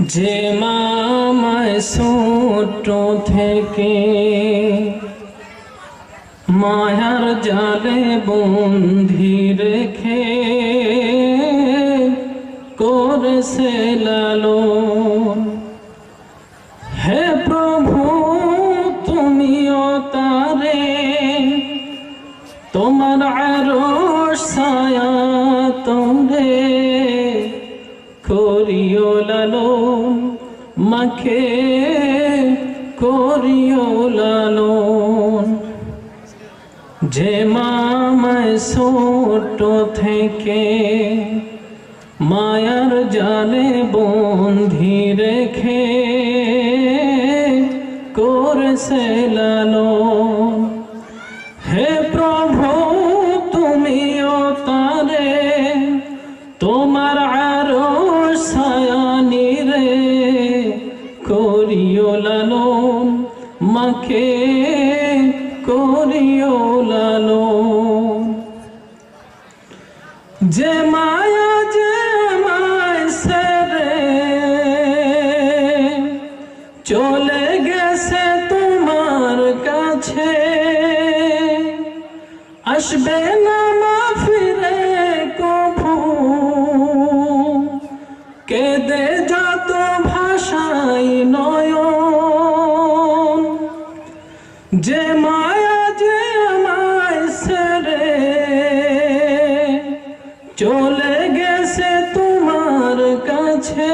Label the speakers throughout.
Speaker 1: যে মামায় ছোট থেকে মায়ার জালে বন্ধি রেখে করেছে লালো হে প্রভু, তুমিও তারে, তোমার আরও ছায়া তোরে করিও লালন মাখে করিও লালন যে মামায় ছোট থেকে মায়ার জালে বন্ধি রেখে করছে লালন মাকে করিও লালো যে মায়া যে মায় সেরে চলে গেছে তোমার কাছে। আসবে না যে মায়া যে আমায় সেরে চলে গেছে তোমার কাছে।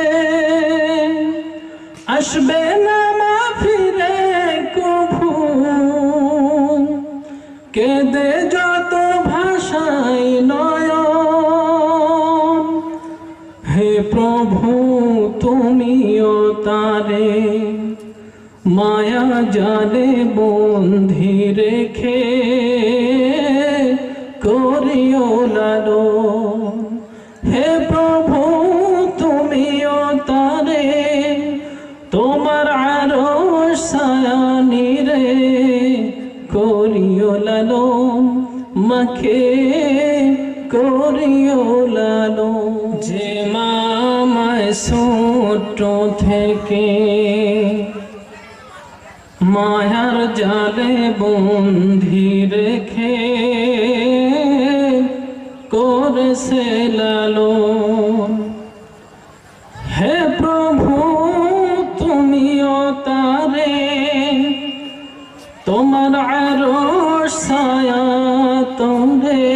Speaker 1: আসবে না মা ফিরে কভু। কেদে যত ভাষাই নয়ন। হে প্রভু, তুমিও তারে মায়া জালে বন্ধি রেখে করিও লালন হে প্রভু, তুমিও তারে, তোমার আরও সায়ানি রে করিও লালন মাখে করিও লালন যে মামায় ছোট থেকে মায়ার জালে বন্ধি রেখে করেছে লালন। হে প্রভু তুমিও তারে তোমার আরও ছায়া তোরে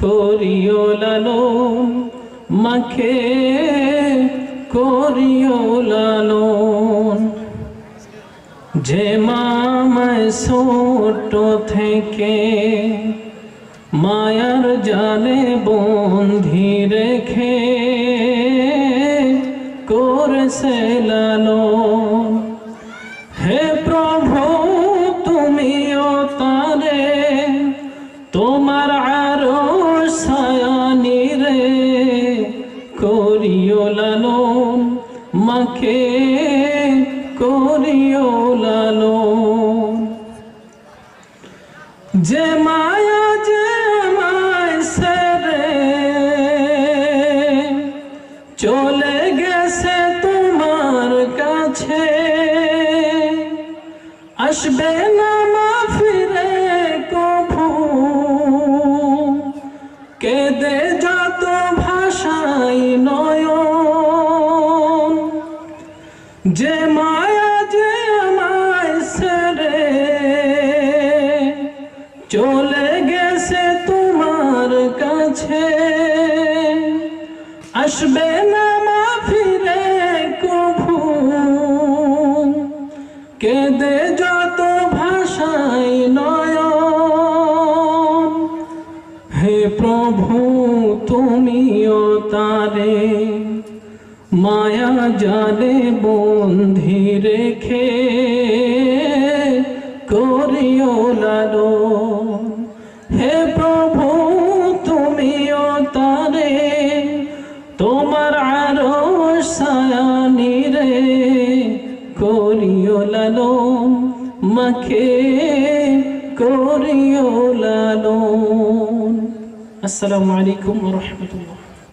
Speaker 1: করিও লালন মাখে করিও লালন। যে মামায় ছোট থেকে মায়ার জালে বন্ধি রেখে করছে লালন। হে প্রভু, তুমিও তারে, তোমার আরও সায়ানি রে, করিও লালন মাকে যে মায়া, যে মায় সেরে। চলে গেছে তোমার কাছে। আসবে না মা ফিরে কভু কেদে যত ভাষাই নয়ন। যে মায়া আসবে না মা ফিরে কভু। কেদে যত ভাষাই নয়ন, হে প্রভু, তুমিও তারে। মায়া জালে বন্ধি রেখে লালন মাখে করিও লালন। আসসালামু আলাইকুম রহমতুল্লাহ।